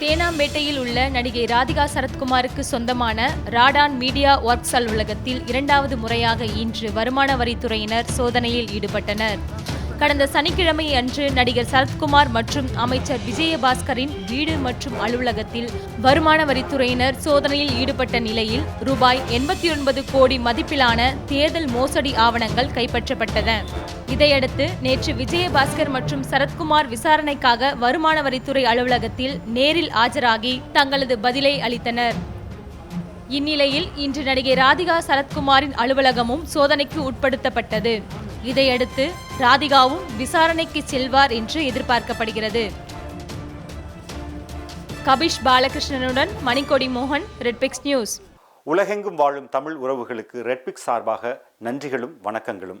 தேனாம்பேட்டையில் உள்ள நடிகை ராதிகா சரத்குமாருக்கு சொந்தமான ராடான் மீடியா ஒர்க்ஸ் அலுவலகத்தில் இரண்டாவது முறையாக இன்று வருமான வரித்துறையினர் சோதனையில் ஈடுபட்டனர். கடந்த சனிக்கிழமை அன்று நடிகர் சரத்குமார் மற்றும் அமைச்சர் விஜயபாஸ்கரின் வீடு மற்றும் அலுவலகத்தில் வருமான வரித்துறையினர் சோதனையில் ஈடுபட்ட நிலையில் ரூபாய் எண்பத்தி ஒன்பது கோடி மதிப்பிலான தேர்தல் மோசடி ஆவணங்கள் கைப்பற்றப்பட்டன. இதையடுத்து நேற்று விஜயபாஸ்கர் மற்றும் சரத்குமார் விசாரணைக்காக வருமான வரித்துறை அலுவலகத்தில் நேரில் ஆஜராகி தங்களது பதிலை அளித்தனர். இந்நிலையில் இன்று நடிகை ராதிகா சரத்குமாரின் அலுவலகமும் சோதனைக்கு உட்படுத்தப்பட்டது. இதையடுத்து ராதிகாவும் விசாரணைக்கு செல்வார் என்று எதிர்பார்க்கப்படுகிறது. கபிஷ் பாலகிருஷ்ணனுடன் மணிக்கொடி மோகன் ரெட்பிக்ஸ் நியூஸ் உலகெங்கும் வாழும் தமிழ் உறவுகளுக்கு ரெட்பிக்ஸ் சார்பாக நன்றிகளும் வணக்கங்களும்.